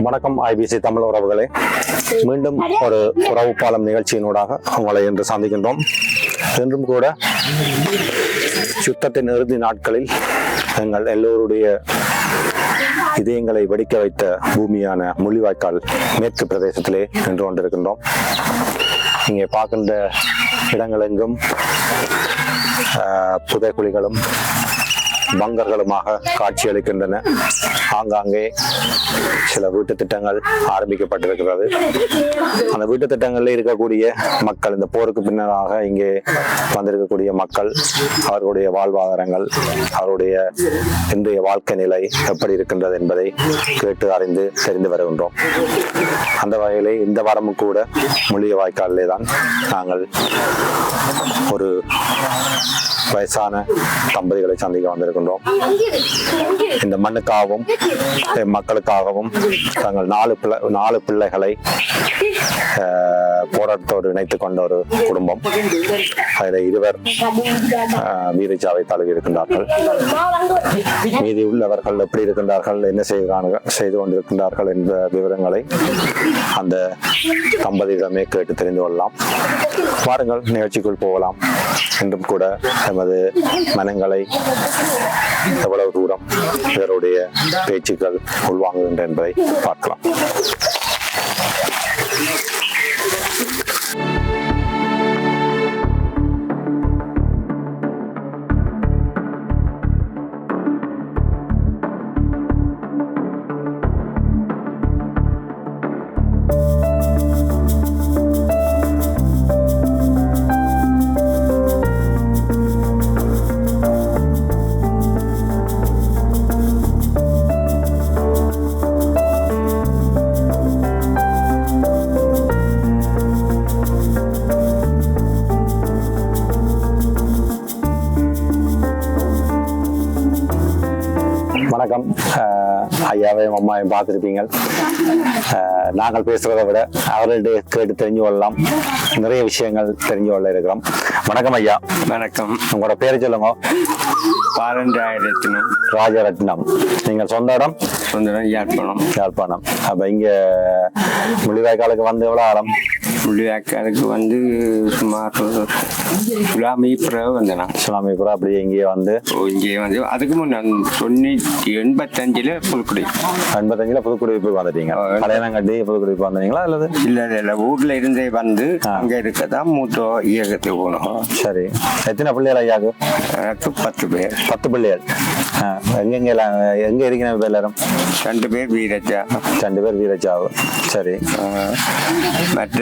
வணக்கம். ஐபிசி தமிழ் உறவுகளே. மீண்டும் ஒரு உறவு பாலம் நிகழ்ச்சியினூடாக உங்களை இன்று சந்திக்கின்றோம். இன்றும் கூட யுத்தத்தின் இறுதி நாட்களில் எங்கள் எல்லோருடைய இதயங்களை வெடிக்க வைத்த பூமியான முள்ளிவாய்க்கால் மேற்கு பிரதேசத்திலே நின்று கொண்டிருக்கின்றோம். இங்கே பார்க்கின்ற இடங்களெங்கும் புதைக்குழிகளும் பங்கர்களுமாக காட்சியளிக்கின்றன. ஆங்காங்கே சில வீட்டு திட்டங்கள் ஆரம்பிக்கப்பட்டிருக்கிறது. அந்த வீட்டு திட்டங்களில் இருக்கக்கூடிய மக்கள் இந்த போருக்கு பின்னராக இங்கே வந்திருக்கக்கூடிய மக்கள் அவர்களுடைய வாழ்வாதாரங்கள் அவருடைய இன்றைய வாழ்க்கை நிலை எப்படி இருக்கின்றது என்பதை கேட்டு அறிந்து தெரிந்து வருகின்றோம். அந்த வகையிலே இந்த வாரமும் கூட முள்ளிய வாய்க்காலிலே தான் நாங்கள் ஒரு வயசான தம்பதிகளை சந்திக்க வந்திருக்கின்றோம். இந்த மண்ணுக்காகவும் என் மக்களுக்காகவும் தங்கள் நாலு பிள்ளை நாலு பிள்ளைகளை போராட்டத்தோடு இணைத்துக் கொண்ட ஒரு குடும்பம். அதில் இருவர் வீரச்சாவை தழுவி இருக்கின்றார்கள். மீதி உள்ளவர்கள் எப்படி இருக்கின்றார்கள் என்ன செய்கிறார்கள் செய்து கொண்டிருக்கின்றார்கள் என்ற விவரங்களை அந்த தம்பதியிடமே கேட்டு தெரிந்து கொள்ளலாம். வாருங்கள் நிகழ்ச்சிக்குள் போகலாம். என்றும் கூட எமது மனங்களை எவ்வளவு தூரம் இவருடைய பேச்சுக்கள் உள்வாங்குகின்றன என்பதை பார்க்கலாம். ஐயாவையும் அம்மாவையும் பார்த்துருப்பீங்க. நாங்கள் பேசுறதை விட அவர்கள்ட்ட கேட்டு தெரிஞ்சு கொள்ளலாம். நிறைய விஷயங்கள் தெரிஞ்சு கொள்ள இருக்கிறோம். வணக்கம் ஐயா. வணக்கம். உங்களோட பேரை சொல்லுங்க. பாரண்டாயிரத்தினும் ராஜரத்னம். நீங்கள் சொந்த இடம்? சுந்தரம் யாழ்ப்பாணம். யாழ்ப்பாணம். அப்ப இங்க முள்ளிவாய்க்காலுக்கு வந்து எவ்வளவு ஆழம்? முள்ளிவாய்க்காலுக்கு வந்து சுமார் சுலாமி பிறகு வந்தேன். இஸ்லாமியபுரம் அப்படியே இங்கேயே வந்து இங்கே வந்து அதுக்கு முன்னே தொண்ணூற்றி எண்பத்தஞ்சில் புதுக்குடி. எண்பத்தஞ்சுல புதுக்குடியிருப்புக்கு வந்துட்டீங்க. கல்யாணம் கட்டி புதுக்குடியிருப்பு வந்தீங்களா அல்லது? இல்லை இல்லை ஊரில் இருந்தே வந்து அங்கே இருக்க தான் மூத்தோ இயக்கத்துக்கு போனோம். சரி. எத்தனை பிள்ளைகள் ஐயாக்கு எனக்கு பத்து பேர். பத்து பிள்ளைகள். ஆ, எங்கெங்க எல்லாம் எங்க இருக்கிற இப்ப எல்லாரும்? ரெண்டு பேர் வீரஜா. ரெண்டு பேர் வீரச்சாவு சரி. மற்ற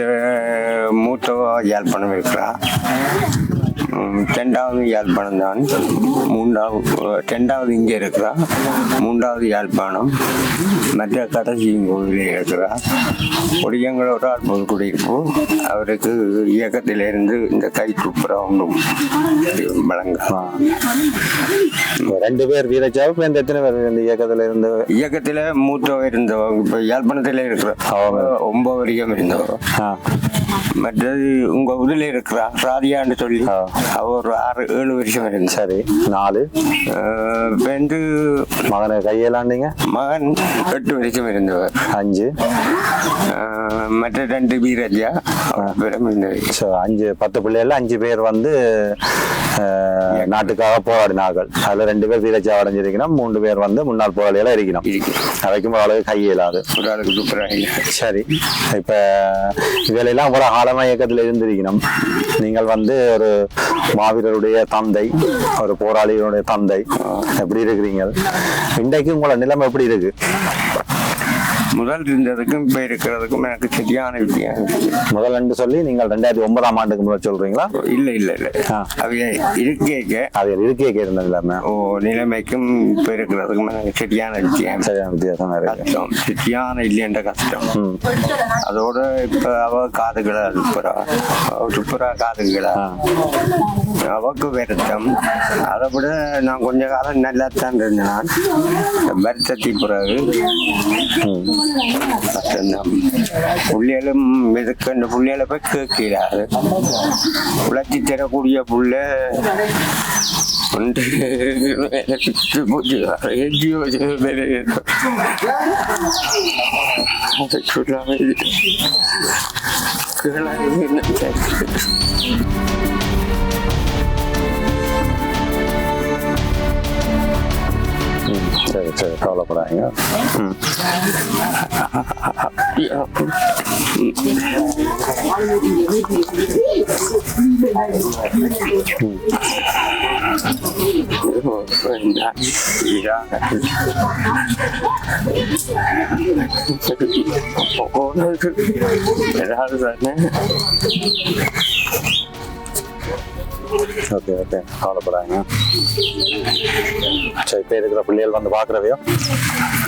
மூத்தவா யாழ்ப்பாணம் இருக்கிறா? ரெண்டாவது யாழ்ப்பாணம் தான் மூன்றாவது ரெண்டாவது இங்கே இருக்கிறா மூன்றாவது யாழ்ப்பாணம். மற்ற கடைசி கோவிலே இருக்கிறா ஒடியங்களோட அற்புத குடியிருப்பு. அவருக்கு இயக்கத்திலிருந்து இந்த கை துப்புரா ஒன்றும் வழங்க ஆ. ரெண்டு பேர் வீரச்சாவு இப்ப இந்த எத்தனை பேர் இந்த இயக்கத்துல இருந்து? இயக்கத்தில் மூத்தோ இருந்தவங்க இப்போ யாழ்ப்பாணத்தில் இருக்கிற. ஒன்பது வரைக்கும் இருந்தவங்க ஆ, மற்றது உங்க ஊர்ல இருக்கிறா ராதியான்னு சொல்லி. ஆ. அவ ஒரு ஆறு ஏழு வருஷம் இருந்துச்சு சரி. நாலு. வந்து மகனை கையேலாண்டீங்க? மகன் எட்டு வருஷம் இருந்தவர். அஞ்சு. மற்ற ரெண்டு வீரஜா அஞ்சு பத்து பிள்ளைகள் அஞ்சு பேர் வந்து நாட்டுக்காக போராடினார்கள். அதுல ரெண்டு பேர் வீரச்சா அடைஞ்சிருக்கணும் மூன்று பேர் வந்து முன்னாள் போராளிகளா இருக்கணும். இருக்கு அவைக்கும் கையிலாது ஒரு ஆளுக்கு சூப்பராக சரி. இப்ப இதிலெல்லாம் ஒரு ஆழமா இயக்கத்துல இருந்திருக்கணும். நீங்கள் வந்து ஒரு மாவீரருடைய தந்தை ஒரு போராளிகளுடைய தந்தை. எப்படி இருக்கிறீங்க? இன்றைக்கு உங்களோட நிலைமை எப்படி இருக்கு? முதல் இருந்ததுக்கும் இப்ப இருக்கிறதுக்கும் எனக்கு சரியான வித்தியாசம். இருக்கு. முதல் என்று சொல்லி நீங்கள் ரெண்டாயிரத்தி ஒன்பதாம் ஆண்டுக்கு முதல் சொல்றீங்களா? இல்ல இல்ல இல்ல. அவைய இருக்கேக்க? அது இருக்கே இருந்த நிலைமை ஓ நிலைமைக்கும் இப்ப இருக்கிறதுக்கும் எனக்கு சரியான வித்தியாசம். சரியான வித்தியாசம் கஷ்டம். சரியான இல்லைன்ற கஷ்டம். அதோட இப்ப அவ காதுகளை துப்புறா அவ துப்புறா காதுகளா. அவக்கு வருத்தம். அதை விட நான் கொஞ்ச காலம் நல்லா தான் இருந்தேன். வருத்தத்தின் பிறகு புள்ளிகளும் இதுக்கு பிள்ளைகளை போய் கேட்கிறாரு உழைச்சி தரக்கூடிய புள்ள வந்து சரி சரி கவலைப்படாதீங்க ம் ஓகே ஓகே. கவலைப்படாங்க சரி இப்போ இருக்கிற பிள்ளைகள் வந்து பார்க்குறவையோ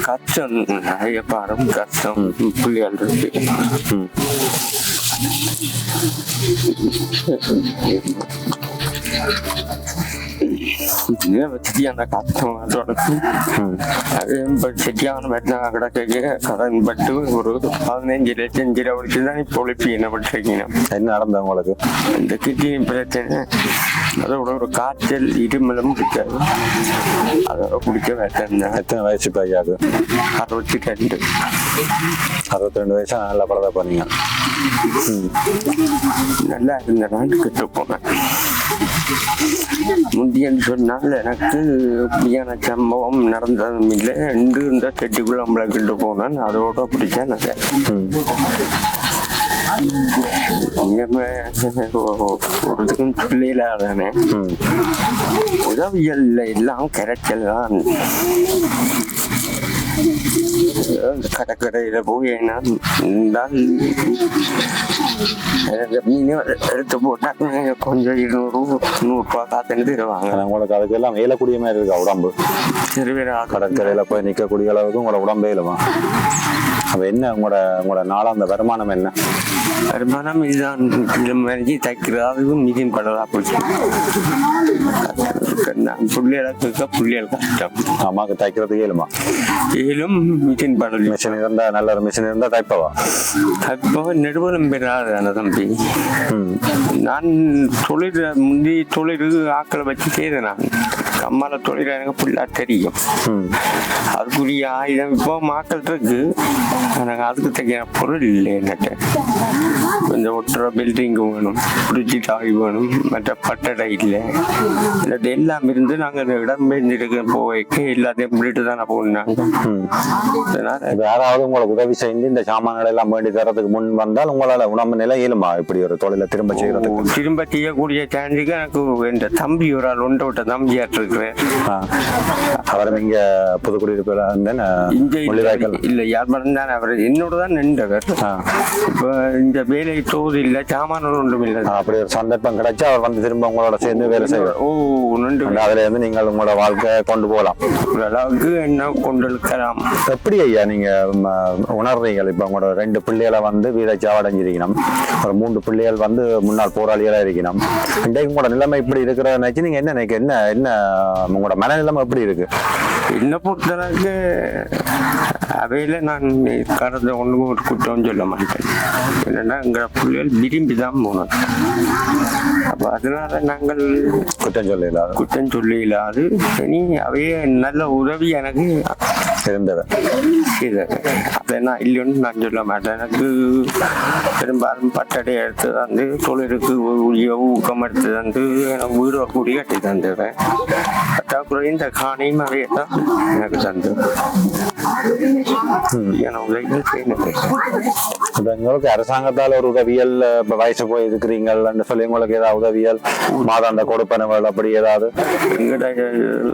கஷ்டம். நிறைய பாடம் கஷ்டம். பிள்ளைகள் இருக்கு. ம். சரியான கஷ்டம் அதோட ம் அது இப்போ சரியான வெட்டினா கிடக்க கடன் பட்டு ஒரு பதினஞ்சு லட்சம் செலவழிச்சு தான் இப்போ ஒழிப்பு என்ன பண்ணிருக்கீங்க என்ன நடந்தது உங்களுக்கு? இந்த கிட்னி பிரச்சனை அதோட ஒரு காய்ச்சல் இருமலும் இருக்காது அதோட குடிக்க வேண்டாம். எத்தனை வயசு இப்போ ஐயாவுக்கு அறுபத்தி ரெண்டு. அறுபத்தி ரெண்டு வயசா நல்லா பழதா பண்ணீங்க. நல்லா இருந்த நாள் கெட்டு போனேன். முந்தியன்னு சொன்னால் எனக்கு இப்படியான சம்பவம் நடந்ததும் இல்லை. ரெண்டு இந்த செட்டுக்குள்ள நம்மளை கிட்டு போனேன். அதோட பிடிச்சா நல்லா ம் இனிமே ஒருத்துக்கும் சொல்லல தானே ம். உதவியல் எல்லாம் கரைச்சல் தான். கடற்கரையில போய் மீன் எடுத்து போட்டா கொஞ்சம் இருநூறு நூறுரூவா காத்துன்னு தருவாங்க உங்களுக்கு அதுக்கு எல்லாம் மேலக்கூடிய மாதிரி இருக்கா உடம்பு கடற்கரையில போய் நிக்கக்கூடிய அளவுக்கு உங்களோட உடம்பே இல்லமா அப்ப என்ன உங்களோட உங்களோட நாளாந்த வருமானம் என்ன? வருமானம் இதுதான் இது மாதிரி தைக்கிறது அதுவும் மிதின் படலா போச்சு நான் புள்ளிகளுக்கு கஷ்டம் அம்மாக்கு தைக்கிறதுக்கு இயலுமா ஏலும் மிதின் படல் மிஷின் இருந்தா நல்ல ஒரு மிஷின் இருந்தா தைப்பவா அப்போ நெடுவலம் பெறாத தம்பி ம் நான் தொழில் முந்தி தொழில் ஆக்களை வச்சு செய்தேன் நான் கம்மால தொழில் எனக்கு ஃபுல்லாக தெரியும் அதுக்குரிய ஆயுதம் இப்போ மாக்கள் இருக்கு எனக்கு அதுக்கு தைக்கிற பொருள் இல்லை என்கிட்ட கொஞ்சம் ஒட்டுற பில்டிங் வேணும் பிரிட்ஜி டாய் வேணும் மற்ற பட்டடை இல்லை. இல்லாட்டி எல்லாம் இருந்து நாங்கள் இடம் பெஞ்சிருக்க போய்க்கு எல்லாத்தையும் விட்டுட்டு தானே போனாங்க. யாராவது உங்களுக்கு உதவி செய்து இந்த சாமான்களை எல்லாம் வேண்டி தரதுக்கு முன் வந்தால் உங்களால உடம்பு நிலை இயலுமா? இப்படி ஒரு தொழிலை திரும்ப செய்யறதுக்கு. திரும்ப செய்யக்கூடிய சான்ஸுக்கு எனக்கு என் தம்பி ஒரு ஆள் ஒன்றை விட்ட தம்பியாட்டு இருக்கிறேன். ஆ. அவரும் இங்க புதுக்குடியிருப்பில் முள்ளிவாய்க்கால். இல்ல யாழ்ப்பாணம் தான் அவர் என்னோட தான் நின்றவர். இப்ப இந்த வேலை தோது இல்ல சாமான்கள் ஒன்றும் இல்லை. அப்படி ஒரு சந்தர்ப்பம் கிடைச்சா அவர் வந்து திரும்ப உங்களோட சேர்ந்து வேலை செய்வார். ஓ நின்று. அதுல இருந்து நீங்கள் உங்களோட வாழ்க்கையை கொண்டு போகலாம். அளவுக்கு என்ன கொண்டிருக்கலாம்? எப்படி ஐயா நீங்க உணர்றீங்க இப்ப உங்களோட ரெண்டு பிள்ளைகளை வந்து வீர சாவடைஞ்சிருக்கணும். ஒரு மூன்று பிள்ளைகள் வந்து முன்னாள் போராளிகளா இருக்கணும். இன்றைக்கு உங்களோட நிலைமை இப்படி இருக்கிற நினைச்சு நீங்க என்ன நினைக்க என்ன என்ன உங்களோட மனநிலைமை எப்படி இருக்கு? என்ன பொறுத்தளவுக்கு அவையில நான் கடந்த ஒன்றும் ஒரு குற்றம் சொல்ல மாட்டேன். என்னன்னா எங்க பிள்ளைகள் விரும்பி தான் போனோம் அப்ப அதனால நாங்கள் குற்றம் சொல்லல குற்றம் சொல்லிடாது இனி அவையே நல்ல உதவி எனக்கு இருந்தது செய்தது அதை நான் இல்லைன்னு நான் சொல்ல மாட்டேன். எனக்கு பெரும்பாலும் பட்டடை எடுத்து தந்து தொழிலுக்கு உரிய ஊக்கம் எடுத்து தந்து எனக்கு வீடு கூடி கட்டி தந்துடுறேன் பற்றாக்குறை இந்த காணியும் அவையை தான் எனக்கு தந்து உங்களுக்கு அரசாங்கத்தால் ஒரு உதவியல் இப்ப வயசு போய் இருக்கிறீங்கன்னு சொல்லி உங்களுக்கு ஏதாவது உதவியல் மாதாந்த கொடுப்பனவள் அப்படி ஏதாவது? எங்கட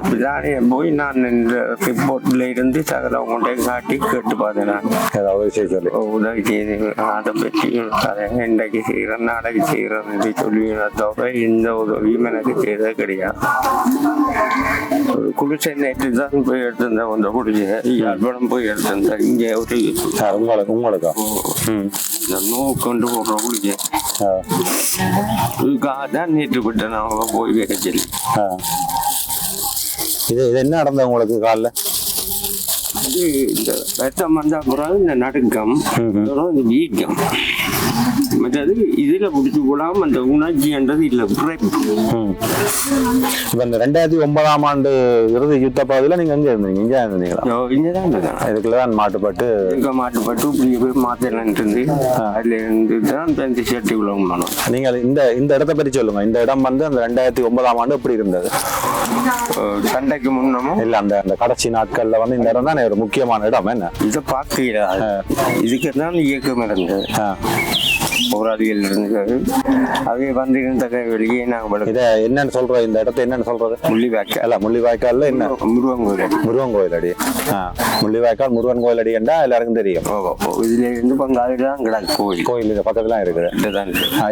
விதானிய போய் நான் இந்த ரிப்போர்ட்ல இருந்து சகல உங்கள்கிட்ட காட்டி கேட்டு பார்த்தேன் நான் உதவி செய்ய சொல்லி உதவி செய்து அதை பற்றி அதை இன்றைக்கு செய்கிறேன் நாளைக்கு செய்கிறேன் என்று சொல்லுவேன் தவிர எந்த உதவியும் எனக்கு செய்தது கிடையாது ஒரு குடிசை நேற்று தான் போய் எடுத்திருந்தேன் அந்த குடிசை யாழ்ப்பாணம் போய் எடுத்திருந்தேன் இங்கே ஒரு உங்களுக்கு உங்களுக்கா இந்த நோவு கொண்டு போடுற குடிசை இதுக்காக தான் நேற்று விட்டேன் நான் போய் வைக்க சொல்லி ஆ. இது இது என்ன நடந்தது உங்களுக்கு காலில் இது இந்த ரத்தம் வந்த அப்புறம் இந்த நடுக்கம் அப்புறம் இந்த வீக்கம் மற்றது இதுல பிடிச்சி போடாம அந்த உணர்ச்சின்றது இல்ல. இப்ப இந்த ரெண்டாயிரத்தி ஒன்பதாம் ஆண்டு இறுதி யுத்த பாதையில நீங்க எங்க இருந்தீங்க? இங்க இருந்தீங்களா? இங்கதான் இருக்கேன் இதுக்குள்ளதான் மாட்டுப்பட்டு. இருக்க மாட்டுப்பட்டு இப்படி போய் மாத்தலாம் இருந்து அதுல இருந்து தான் ஷர்ட் இவ்வளவு பண்ணோம் நீங்கள் இந்த இந்த இடத்தை பற்றி சொல்லுங்க. இந்த இடம் வந்து அந்த ரெண்டாயிரத்தி ஒன்பதாம் ஆண்டு எப்படி இருந்தது? சண்டைக்கு முன்னமும் இல்ல அந்த அந்த கடைசி நாட்கள்ல வந்து இந்த இடம் தானே ஒரு முக்கியமான இடம் என்ன? இதை பார்க்கல இதுக்கு தான் இயக்கம் இருந்தது. போராளிகள் இருந்தது. அவை வந்து இருந்த வெளியே நாங்கள் இத என்னன்னு சொல்றது இந்த இடத்தை என்னன்னு சொல்றது? முள்ளிவாய்க்கால். அல்ல முள்ளிவாய்க்கால்ல என்ன? முருகன் கோயில் முருகன் கோயில் அடி. முள்ளிவாய்க்கால் முருகன் கோயில் அடி என்றா எல்லாருக்கும் தெரியும். இதுல இருந்து பங்காளி தான் கிடக்கு கோயில். கோயில் இந்த பக்கத்துல இருக்குது.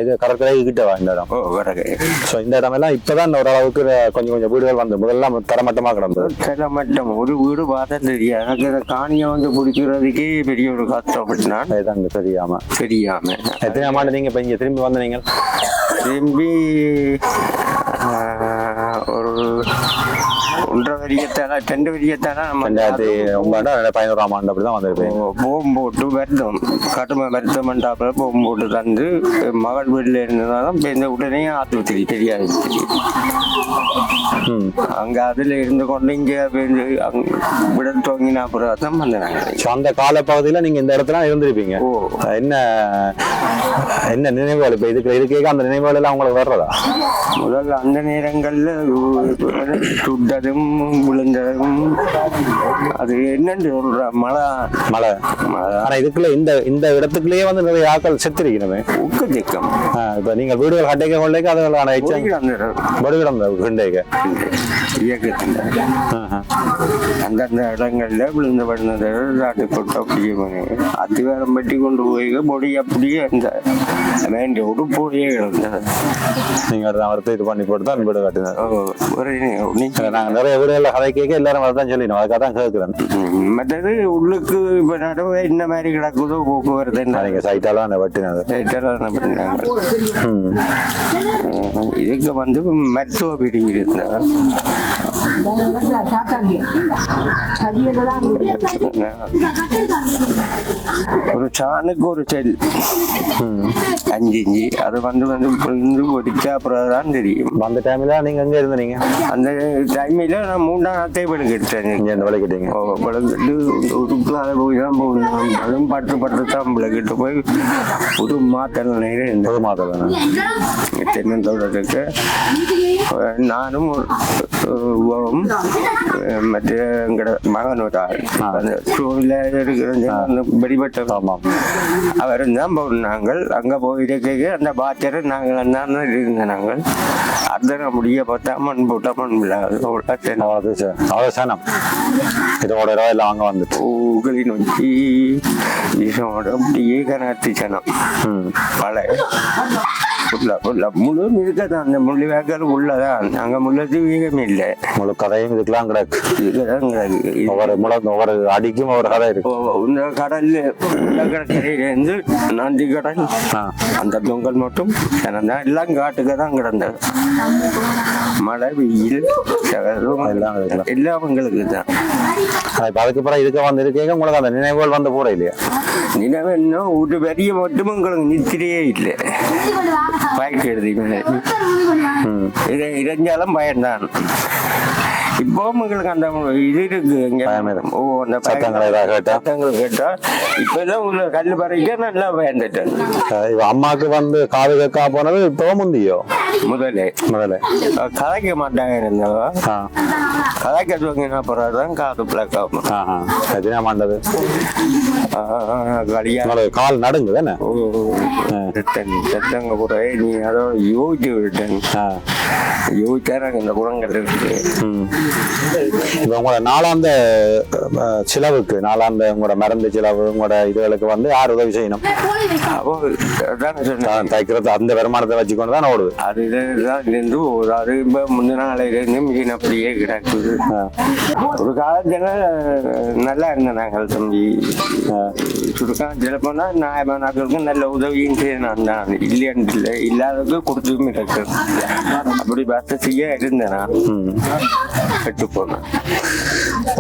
இது கடற்கரை கிட்டவா இந்த இடம். ஸோ இந்த இடமெல்லாம் இப்பதான் ஓரளவுக்கு கொஞ்சம் கொஞ்சம் வீடுகள் வந்து முதல்ல தரமட்டமா கிடந்தது. சில மட்டும் ஒரு வீடு பார்த்தா தெரியாது. எனக்கு காணியை வந்து பிடிக்கிறதுக்கே பெரிய ஒரு கஷ்டப்பட்டான் இதுதான் இங்க தெரியாம. தெரியாம. எத்தனை ஆண்டு நீங்க இப்ப இங்க திரும்பி வந்த நீங்கள் திரும்பி வரியத்தால ரெண்டு வரியத்தால நம்ம ரெண்டாயிரத்தி ஒன்பதாண்டு ரெண்டாயிரத்தி பதினோராம் ஆண்டு அப்படிதான் வந்திருப்பீங்க போம் போட்டு வருத்தம். கடுமை வருத்தம் போம் போட்டு தந்து மகள் வீட்டில் இருந்ததாலும் இந்த உடனே ஆத்துப்பத்திரி தெரியாது. அங்க அதுல இருந்து கொண்டு இங்க விட துவங்கினா அப்புறம் தான் வந்தாங்க அந்த காலப்பகுதியில நீங்க இந்த இடத்துல இருந்திருப்பீங்க. ஓ. என்ன என்ன நினைவுகள் இப்ப இதுக்கு இருக்கே அந்த நினைவுகள் எல்லாம் உங்களுக்கு வர்றதா? முதல்ல அந்த நேரங்கள்ல சுட்டதும் விழுந்ததும் அது என்னன்னு சொல்ற மழை. மழை. மழை. ஆனா இதுக்குள்ள இந்த இந்த இடத்துக்குள்ளேயே வந்து நிறைய ஆட்கள் செத்துருக்கணுமே உக்கு திக்கம் இப்ப நீங்கள் வீடுகள் கட்டைக்க கொள்ளைக்கு அதுக்கான எச்சம். அந்த படுகிடம் கிண்டைக்க இயக்கத்தில். அந்தந்த இடங்கள்ல விழுந்து விழுந்தது தாட்டி போட்டு அப்படியே அத்திவாரம் பட்டி கொண்டு போய் பொடி அப்படியே அந்த வேண்டிய உடுப்போடையே கிடந்தது. நீங்க அதை அவர்த்து இது பண்ணி போட்டு தான் வீடு கட்டினார். ஓ, ஒரு நீ நாங்க நிறைய வீடுகளில் கதை கேட்க எல்லாரும் அதை தான் சொல்லிடணும் அதுக்காக தான் கேட்கிறேன். மற்றது உள்ளுக்கு இப்ப நடுவே இந்த மாதிரி கிடக்குதோ போக்குவரத்து என்ன? சைட்டாலாம் அந்த வெட்டினது. இதெல்லாம் என்ன பண்ணாங்க ம். ம், இதுக்கு வந்து மருத்துவ பிரிவு இருந்தால் ஒரு சாணுக்கு ஒரு செல். அஞ்சு இஞ்சி அது வந்து வந்து புரிந்து பொடிச்சா அப்புறம் தான் தெரியும் அந்த டைம்ல நீங்க எங்க இருந்தீங்க அந்த டைமில் நான் மூணாம் நாத்தே படுக்க எடுத்தேன் இங்க இந்த விளக்கிட்டீங்க பழகிட்டு உருக்குலாத போய் தான் போகணும் அதுவும் பட்டு பட்டு தான் பழகிட்டு போய் ஒரு மாத்தல் நேரம் ஒரு தானே தென்னந்தோட்டத்துக்கு நானும் ஒரு உறவும், மற்ற எங்கட மகன் ஒரு ஆள் அந்த அந்த வெடிபட்ட அவர் தான் நாங்கள் அங்கே போயிட்டு அந்த பாத்தியரை நாங்கள் தான் இருந்த நாங்கள் அர்த்தம் முடிய பார்த்தா மண் போட்டா மண் விழாது அவ்வளோ தென்னை அவ்வளவு ச- அவ்வளவு சனம் இதோட எல்லாம் அங்க வந்துட்டு பூக்களை நோக்கி விஷமோட அப்படியே கனாத்தி சனம் ம். பழைய உள்ள உள்ள முழு இருக்கதான் அந்த முள்ளு வேக்கல் உள்ளதான். அங்க முள்ளது வீகமே இல்லை. முழு கதையும் இதுக்கெல்லாம் கிடக்கு. இதுதான் கிடக்கு. ஒவ்வொரு முழு ஒவ்வொரு அடிக்கும் ஒவ்வொரு கதை இருக்கு. இந்த கடல்ல உள்ள கடற்கரையிலேருந்து நந்தி கடல். அந்த தொங்கல் மட்டும் தான் எல்லாம் காட்டுக்கு தான் கிடந்தது. மழை வெயில் எல்லாம் உங்களுக்கு தான் இப்ப அதுக்கு பிறகு இதுக்கு வந்து இருக்கேங்க உங்களுக்கு அந்த நினைவுகள் வந்து போற இல்லையா? நினைவு என்ன? ஒரு வரிய மட்டும் உங்களுக்கு நித்திரையே இல்லை. பயக்கு எழுதி ம். இதை இறைஞ்சாலும் பயம்தான். இப்போ உங்களுக்கு அந்த இது இருக்கு இங்க. ஓ அந்த சத்தங்களை? சத்தங்கள் கேட்டா இப்பதான் உள்ள கல் பறைக்க நல்லா பயந்துட்டேன். அம்மாக்கு வந்து காது கேட்கா போனது இப்போ முந்தியோ? முதல்ல அஹ் கதைக்க மாட்டாங்க இருந்தவ ஆ. கதைக்க துவங்கின பிறகுதான் காது பிளக்காம. ஆ ஆ. எத்தனை மாண்டது உங்களுக்கு கால் ஓ ரத்தன் ரத்தங்க கூட நீ அதோட யோசிச்சு விட்டேன் ஆ. யோசிச்சா எனக்கு இந்த குணங்கள் இருக்கு. இப்ப உங்களோட நாளாந்த செலவுக்கு நாளாந்த உங்களோட மருந்து செலவு உங்களோட இதுகளுக்கு வந்து யார் உதவி செய்யணும்? தைக்கிறது அந்த வருமானத்தை வச்சுக்கொண்டு தான் ஓடுது அது இதுதான் இருந்து அது இப்போ முந்தின நாளையிலேருந்து மீன் அப்படியே கிடக்குது. ஒரு காலத்துல நல்லா இருந்தேன் தம்பி. சுருக்காலத்தில் போனால் நியாயமானாக்களுக்கு நல்ல உதவியும் செய்யணும் தான் இல்லைன்னு இல்லை இல்லாததுக்கு கொடுத்தும் இருக்கு அப்படி வசதியாக இருந்தேன் நான். கெட்டு போனேன்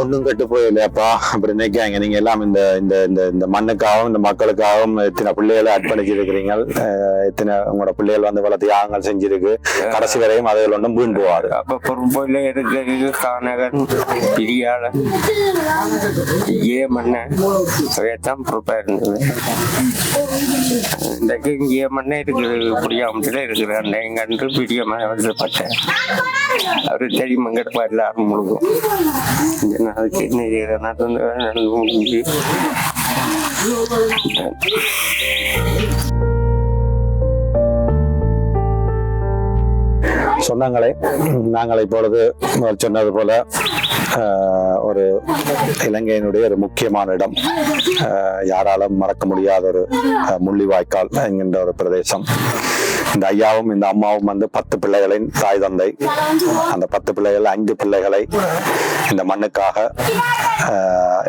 ஒண்ணும் கெட்டு போயில்லையாப்பா அப்படி நினைக்காங்க நீங்க எல்லாம் இந்த இந்த இந்த இந்த மண்ணுக்காகவும் இந்த மக்களுக்காகவும் எத்தனை பிள்ளைகளை அர்ப்பணிச்சிருக்கிறீங்க எத்தனை உங்களோட பிள்ளைகள் வந்து பல தியாகங்கள் செஞ்சிருக்கு கடைசி வரையும் அதில் ஒன்றும் வீண் போவாது அப்ப பொறுப்போல இருக்கு கானகன் பிரியாளன் ஏமண்ண அவையத்தான் ப்ரிப்பேர் இருந்தது இன்றைக்கு இங்கே மண்ணே இருக்கிறது புரியாமட்டில் இருக்குது எங்கள் அன்று பிரியமா வந்து அவர் தெரியும் தெரியுமங்கிட்ட எல்லாரும் முழுகும் இந்த நாளைக்கு நடந்து நடந்து முடிஞ்சு. சொன்னாங்களே. நாங்கள் இப்பொழுது சொன்னது போல ஒரு இலங்கையினுடைய ஒரு முக்கியமான இடம். யாராலும் மறக்க முடியாத ஒரு முள்ளிவாய்க்கால் என்கின்ற ஒரு பிரதேசம். இந்த ஐயாவும் இந்த அம்மாவும் வந்து பத்து பிள்ளைகளின் தாய் தந்தை. அந்த பத்து பிள்ளைகள் ஐந்து பிள்ளைகளை இந்த மண்ணுக்காக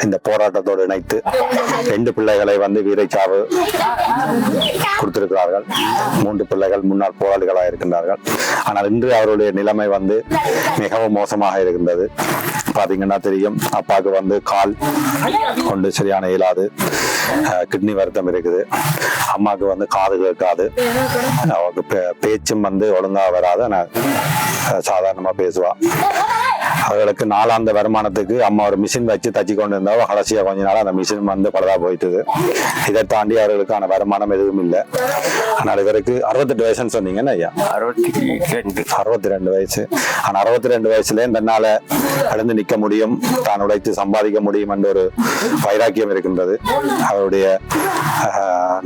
இந்த போராட்டத்தோடு இணைத்து ரெண்டு பிள்ளைகளை வந்து வீரைச்சாவு கொடுத்திருக்கிறார்கள். மூன்று பிள்ளைகள் முன்னாள் போராளிகளாக இருக்கின்றார்கள். ஆனால் இன்று அவருடைய நிலைமை வந்து மிகவும் மோசமாக இருக்கின்றது. பார்த்தீங்கன்னா தெரியும். அப்பாவுக்கு வந்து கால் கொண்டு சரியான இயலாது. கிட்னி வருத்தம் இருக்குது. அம்மாவுக்கு வந்து காது கேட்காது. அவருக்கு பே- பேச்சும் வந்து ஒழுங்கா வராது. ஆனால் சாதாரணமாக பேசுவாள் அவர்களுக்கு நாளாந்த வருமானத்துக்கு அம்மா ஒரு மிஷின் வச்சு தச்சு கொண்டு இருந்தாவோ கடைசியா கொஞ்ச நாள் அந்த மிஷின் வந்து பழுதா போயிட்டுது. இதை தாண்டி அவர்களுக்கான வருமானம் எதுவும் இல்லை. ஆனால் இவருக்கு அறுபத்தெட்டு வயசுன்னு சொன்னீங்கன்னு ஐயா? அறுபத்தி ரெண்டு. அறுபத்தி ரெண்டு வயசு. ஆனா அறுபத்தி ரெண்டு வயசுல தன்னால எழுந்து நிக்க முடியும் தான் உழைத்து சம்பாதிக்க முடியும் என்ற ஒரு வைராக்கியம் இருக்கின்றது. அவருடைய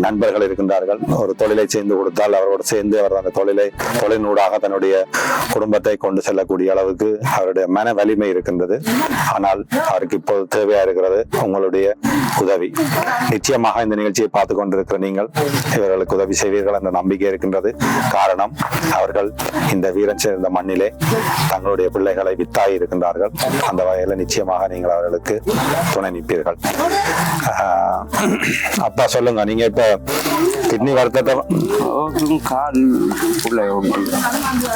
நண்பர்கள் இருக்கின்றார்கள். ஒரு தொழிலை சேர்ந்து கொடுத்தால் அவரோடு சேர்ந்து அவர் அந்த தொழிலை தொழிலினூடாக தன்னுடைய குடும்பத்தை கொண்டு செல்லக்கூடிய அளவுக்கு அவருடைய மன வலிமை இருக்கின்றது. ஆனால் அவருக்கு இப்போது தேவையா இருக்கிறது உங்களுடைய உதவி. நிச்சயமாக இந்த நிகழ்ச்சியை பார்த்து கொண்டிருக்கிற நீங்கள் இவர்களுக்கு உதவி செய்வீர்கள் என்ற நம்பிக்கை இருக்கின்றது. காரணம் அவர்கள் இந்த வீரன் சேர்ந்த மண்ணிலே தங்களுடைய பிள்ளைகளை வித்தாகி இருக்கின்றார்கள். அந்த வகையில நிச்சயமாக நீங்கள் அவர்களுக்கு துணை நிற்பீர்கள். அப்பா சொல்லுங்க. நீங்க இப்ப கிட்னி வருத்தத்தை கால்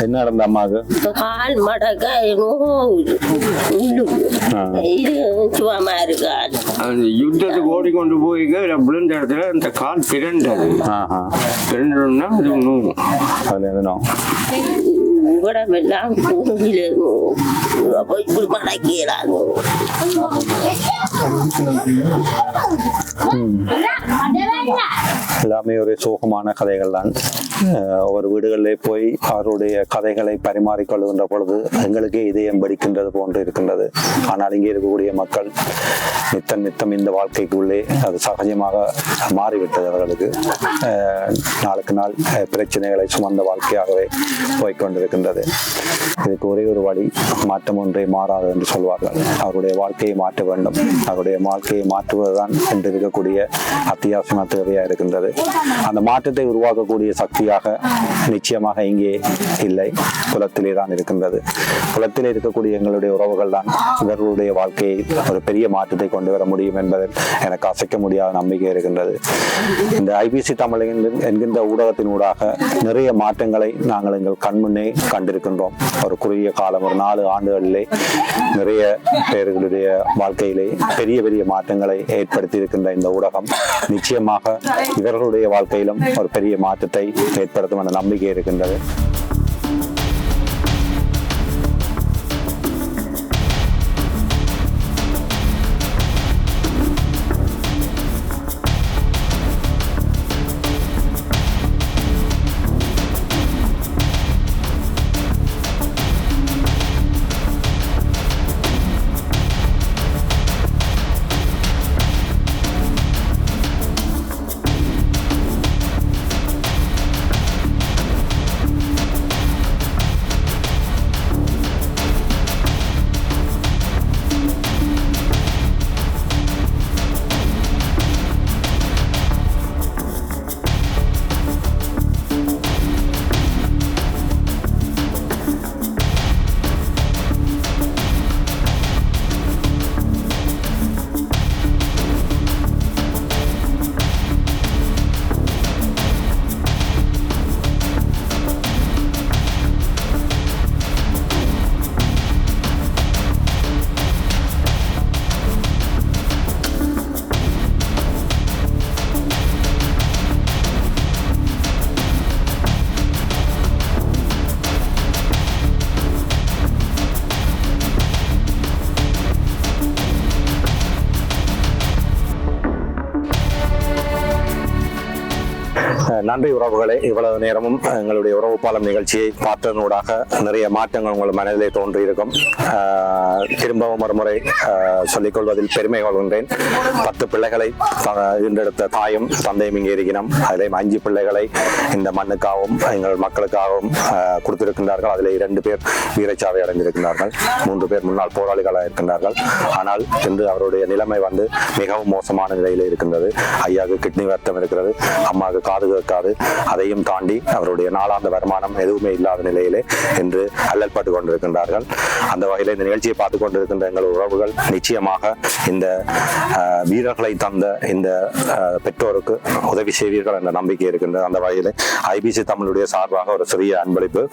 என்ன நடந்த அம்மாவுக்கு? கால் மடக்க இது சுவமா இருக்காது அந்த யுத்தத்துக்கு ஓடிக்கொண்டு போய் விழுந்த இடத்துல அந்த கால் திரண்டது ஆஹா. திரண்டோம்னா அது இன்னும் அதுல இருந்தோம் உடம்பெல்லாம் பூமியில போய் இப்படி மடக்கிறாங்க எல்லாமே ஒரு சோகமான கதைகள் தான் ஒவ்வொரு வீடுகளிலே போய் அவருடைய கதைகளை பரிமாறிக்கொள்கின்ற பொழுது எங்களுக்கே இதயம் படிக்கின்றது போன்று இருக்கின்றது. ஆனால் இங்கே இருக்கக்கூடிய மக்கள் நித்தம் நித்தம் இந்த வாழ்க்கைக்குள்ளே அது சகஜமாக மாறிவிட்டது அவர்களுக்கு. நாளுக்கு நாள் பிரச்சனைகளை சுமந்த வாழ்க்கையாகவே இருக்கின்றது. இதுக்கு ஒரே ஒரு வழி மாற்றம் ஒன்றே மாறாது என்று சொல்வார்கள். அவருடைய வாழ்க்கையை மாற்ற வேண்டும். அவருடைய வாழ்க்கையை மாற்றுவதுதான் என்று இருக்கக்கூடிய அத்தியாவசியமான தேவையாக இருக்கின்றது. அந்த மாற்றத்தை உருவாக்கக்கூடிய சக்தியாக நிச்சயமாக இங்கே இல்லை. குலத்திலே தான் இருக்கின்றது. குலத்திலே இருக்கக்கூடிய எங்களுடைய உறவுகள் தான் இவர்களுடைய வாழ்க்கையை ஒரு பெரிய மாற்றத்தை கொண்டு வர முடியும் என்பதில் எனக்கு அசைக்க முடியாத நம்பிக்கை இருக்கின்றது. இந்த ஐபிசி தமிழ் என்கின்ற- என்கின்ற ஊடகத்தின் ஊடாக நிறைய மாற்றங்களை நாங்கள் எங்கள் கண்முன்னே கண்டிருக்கின்றோம். ஒரு குறுகிய காலம் ஒரு நாலு ஆண்டுகளிலே நிறைய பேர்களுடைய வாழ்க்கையிலே பெரிய பெரிய மாற்றங்களை ஏற்படுத்தி இருக்கின்ற இந்த ஊடகம் நிச்சயமாக இவர்களுடைய வாழ்க்கையிலும் ஒரு பெரிய மாற்றத்தை ஏற்படுத்தும் என்ற நம்பிக்கை இருக்கின்றது. நன்றி உறவுகளே. இவ்வளவு நேரமும் எங்களுடைய உறவு பாலம் நிகழ்ச்சியை பார்த்ததனூடாக நிறைய மாற்றங்கள் உங்கள் மனதிலே தோன்றியிருக்கும். திரும்பவும் ஒரு முறை கொள்வதில் சொல்லிக்கொள்வதில் பெருமை கொள்கின்றேன். பத்து பிள்ளைகளை இன்றெடுத்த தாயும் தந்தையும் இங்கே இருக்கிறோம். அதிலே அஞ்சு பிள்ளைகளை இந்த மண்ணுக்காகவும் எங்கள் மக்களுக்காகவும் கொடுத்திருக்கின்றார்கள். அதில் இரண்டு பேர் வீரச்சாவை அடைந்திருக்கிறார்கள் மூன்று பேர் முன்னாள் போராளிகளாக இருக்கின்றார்கள். ஆனால் இன்று அவருடைய நிலைமை வந்து மிகவும் மோசமான நிலையில் இருக்கின்றது. ஐயாவுக்கு கிட்னி வருத்தம் இருக்கிறது. அம்மாவுக்கு காது இருக்காது. அதையும் தாண்டி அவருடைய நாளாந்த வருமானம் எதுவுமே இல்லாத நிலையிலே இன்று அல்லல்பட்டு கொண்டிருக்கின்றார்கள். அந்த வகையில் இந்த நிகழ்ச்சியை பார்த்து கொண்டிருக்கின்ற எங்கள் உறவுகள் நிச்சயமாக இந்த வீரர்களை தந்த இந்த பெற்றோருக்கு உதவி செய்வீர்கள் என்ற நம்பிக்கை இருக்கின்றது. அந்த வகையில் ஐபிசி தமிழுடைய சார்பாக ஒரு சிறிய அன்பளிப்பு.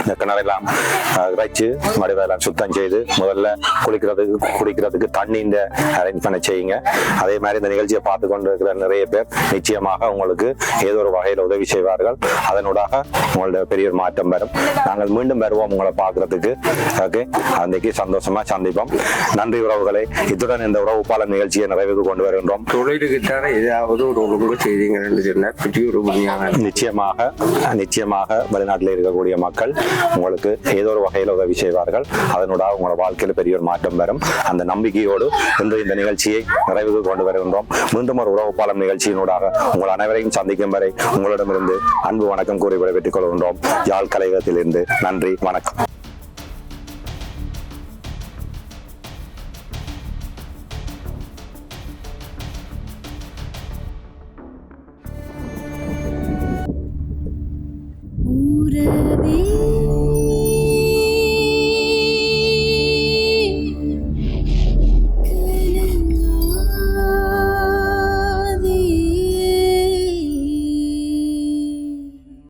இந்த கிணறெல்லாம் அஹ், இறைச்சு மடிவெல்லாம் சுத்தம் செய்து முதல்ல குளிக்கிறதுக்கு குடிக்கிறதுக்கு தண்ணீண்ட அரேஞ்ச் பண்ண செய்யுங்க. அதே மாதிரி இந்த நிகழ்ச்சியை பார்த்து கொண்டிருக்கிற நிறைய பேர் நிச்சயமாக உங்களுக்கு ஏதோ ஒரு வகையில் உதவி செய்வார்கள். அதனூடாக உங்களுடைய பெரிய ஒரு மாற்றம் வரும். நாங்கள் மீண்டும் வருவோம் உங்களை பார்க்கறதுக்கு. ஓகே அன்னைக்கு சந்தோஷமா சந்திப்போம். நன்றி உறவுகளை. இத்துடன் இந்த உறவு பாலம் நிகழ்ச்சியை நிறைவுக்கு கொண்டு வருகின்றோம். தொழிலுக்கு தர ஏதாவது ஒரு ஒழுங்கு செய்தீங்கன்னு சொன்னால் ஒரு நிச்சயமாக நிச்சயமாக வெளிநாட்டில் இருக்கக்கூடிய மக்கள் உங்களுக்கு ஏதோ ஒரு வகையில் உதவி செய்வார்கள். அதனூடாக உங்களோட வாழ்க்கையில் பெரிய ஒரு மாற்றம் வரும். அந்த நம்பிக்கையோடு இன்று இந்த நிகழ்ச்சியை நிறைவுக்கு கொண்டு வருகின்றோம். மீண்டும் ஒரு உறவு பாலம் நிகழ்ச்சியினூடாக உங்கள் அனைவரையும் சந்திக்கும் வரை உங்களிடமிருந்து அன்பு வணக்கம் கூறி விடைபெற்றுக் கொள்கின்றோம். யாழ் கலையகத்திலிருந்து நன்றி வணக்கம்.